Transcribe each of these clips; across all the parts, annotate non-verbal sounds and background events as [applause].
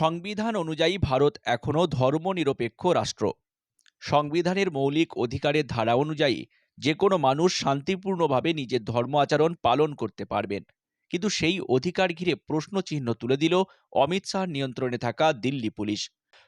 সংবিধান অনুযায়ী ভারত এখনও ধর্মনিরপেক্ষ রাষ্ট্র। সংবিধানের মৌলিক অধিকারের ধারা অনুযায়ী যে কোনো মানুষ শান্তিপূর্ণভাবে নিজের ধর্ম আচরণ পালন করতে পারবেন। কিন্তু সেই অধিকার ঘিরে প্রশ্নচিহ্ন তুলে দিল অমিত শাহর নিয়ন্ত্রণে থাকা দিল্লি পুলিশ।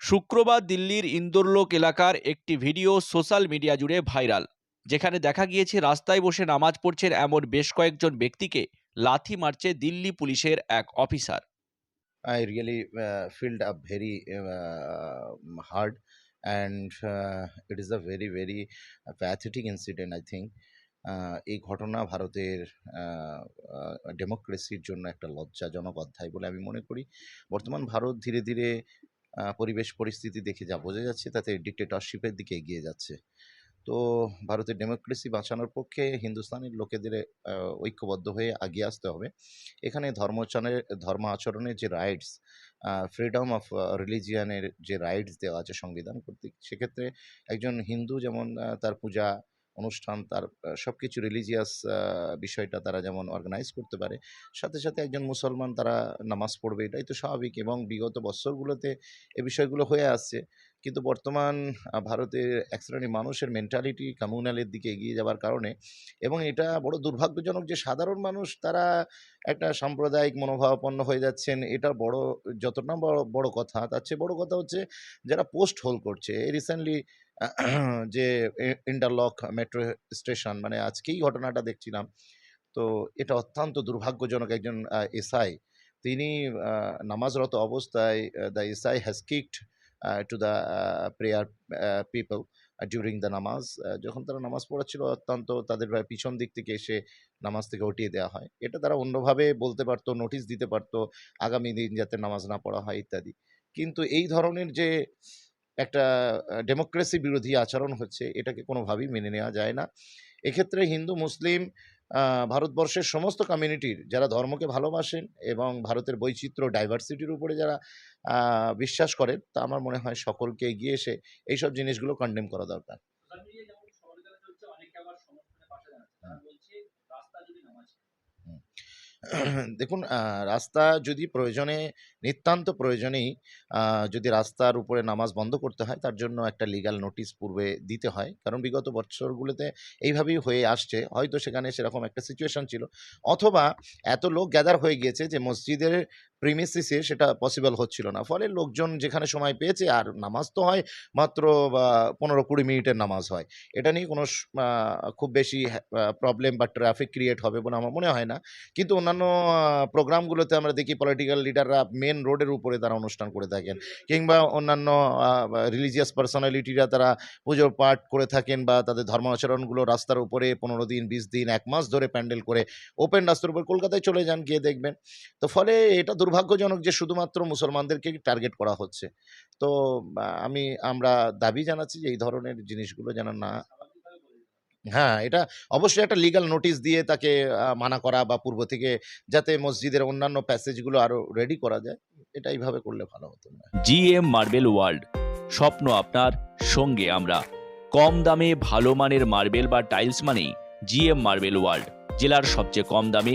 শুক্রবার দিল্লির ইন্দোরলোক এলাকার একটি ভিডিও সোশ্যাল মিডিয়া জুড়ে ভাইরাল। যেখানে দেখা গিয়েছে, রাস্তায় বসে নামাজ পড়ছেন এমন বেশ কয়েকজন ব্যক্তিকে লাথি মারছে দিল্লি পুলিশের এক officer. I really uh, felt up very uh, hard, and uh, it is a very very pathetic incident. I think. Uh, এই ঘটনা ভারতের ডেমোক্রেসির জন্য একটা লজ্জাজনক অধ্যায় বলে আমি মনে করি। বর্তমান ভারত ধীরে ধীরে পরিবেশ পরিস্থিতি দেখে যা বোঝা যাচ্ছে তাতে ডিক্টেটরশিপের দিকে এগিয়ে যাচ্ছে। তো ভারতের ডেমোক্রেসি বাঁচানোর পক্ষে হিন্দুস্তানের লোকেদের ঐক্যবদ্ধ হয়ে আগিয়ে আসতে হবে। এখানে ধর্মাচরণের ধর্ম আচরণের যে রাইটস ফ্রিডম অফ রিলিজিয়ানের যে রাইটস দেওয়া আছে সংবিধান কর্তৃক, সেক্ষেত্রে একজন হিন্দু যেমন তার পূজা অনুষ্ঠান, তার সব কিছু রিলিজিয়াস বিষয়টা তারা যেমন অর্গানাইজ করতে পারে। সাথে সাথে একজন মুসলমান তারা নামাজ পড়বে, এটাই তো স্বাভাবিক এবং বিগত বছরগুলোতে এ বিষয়গুলো হয়ে আসছে। কিন্তু বর্তমান ভারতের এক শ্রেণির মানুষের মেন্টালিটি কমিউনালের দিকে এগিয়ে যাওয়ার কারণে এবং এটা বড় দুর্ভাগ্যজনক যে সাধারণ মানুষ তারা একটা সাম্প্রদায়িক মনোভাবাপন্ন হয়ে যাচ্ছেন, এটা বড়, যতটা বড় বড় কথা, তার চেয়ে বড় কথা হচ্ছে যারা পোস্ট হোল করছে। রিসেন্টলি [clears throat] যে ইন্টারলক মেট্রো স্টেশন মানে আজকেই ঘটনাটা দেখছিলাম। তো এটা অত্যন্ত দুর্ভাগ্যজনক একজন এসআই। তিনি নামাজরত অবস্থায় the SI has kicked to the prayer people during the namaz. যখন তারা নামাজ পড়াচ্ছিল অত্যন্ত তাদের পিছন দিক থেকে এসে নামাজ থেকে উঠিয়ে দেওয়া হয়। এটা তারা অন্যভাবে বলতে পারতো নোটিশ দিতে পারতো, আগামী দিন যাতে নামাজ না পড়া হয়, ইত্যাদি। কিন্তু এই ধরনের যে একটা ডেমোক্রেসি বিরোধী আচরণ হচ্ছে, এটাকে কোনোভাবেই মেনে নেওয়া যায় না। এক্ষেত্রে হিন্দু, মুসলিম ভারতবর্ষের সমস্ত কমিউনিটির যারা ধর্মকে ভালোবাসেন এবং ভারতের বৈচিত্র্য ডাইভার্সিটির উপরে যারা বিশ্বাস করেন, তা আমার মনে হয় সকলকে এগিয়ে এসে এইসব জিনিসগুলো কন্ডেম করা দরকার সোশ্যাল মিডিয়ায় যেমন সমালোচনা চলছে অনেকে আবার সমর্থনের পাশে দাঁড়াচ্ছে তারা বলছে রাস্তা যদি নামাজ [clears throat] দেখুন রাস্তা যদি প্রয়োজনে, নিতান্ত প্রয়োজনেই যদি রাস্তার উপরে নামাজ বন্ধ করতে হয়, তার জন্য একটা লিগাল নোটিশ পূর্বে দিতে হয়। কারণ বিগত বছরগুলোতে এইভাবেই হয়ে আসছে। হয়তো সেখানে সেরকম একটা সিচুয়েশন ছিল। অথবা এত লোক গ্যাদার হয়ে গিয়েছে যে মসজিদের প্রিমিসিসে সেটা পসিবল হচ্ছিল না। ফলে লোকজন যেখানে সময় পেয়েছে, আর নামাজ তো হয় মাত্র পনেরো কুড়ি মিনিটের নামাজ হয়। এটা নিয়ে কোনো খুব বেশি প্রবলেম বা ট্রাফিক ক্রিয়েট হবে বলে আমার মনে হয় না। কিন্তু অন্যান্য প্রোগ্রামগুলোতে আমরা দেখি পলিটিক্যাল লিডাররা মেন রোডের উপরে তারা অনুষ্ঠান করে থাকেন। কিংবা অন্যান্য রিলিজিয়াস পার্সোনালিটিরা তারা পুজোর পাঠ করে থাকেন বা তাদের ধর্মাচরণগুলো রাস্তার উপরে পনেরো দিন, বিশ দিন, এক মাস ধরে প্যান্ডেল করে ওপেন রাস্তার উপর কলকাতায় চলে যান, গিয়ে দেখবেন। তো ফলে এটা দুর্ভাগ্যজনক যে শুধুমাত্র মুসলমানদেরকে টার্গেট করা হচ্ছে তো আমি, আমরা দাবি জানাচ্ছি যে এই ধরনের জিনিসগুলো যেন না। হ্যাঁ এটা অবশ্যই একটা লিগাল নোটিশ দিয়ে তাকে মানা করা বা পূর্ব থেকে যাতে মসজিদের অন্যান্য প্যাসেজগুলো আরও রেডি করা যায়, এটা এইভাবে করলে ভালো হতো না জিএম মার্বেল ওয়ার্ল্ড, স্বপ্ন আপনার সঙ্গে আমরা কম দামে ভালো মানের মার্বেল বা টাইলস মানেই জি এম মার্বেল ওয়ার্ল্ড, জেলার সবচেয়ে কম দামে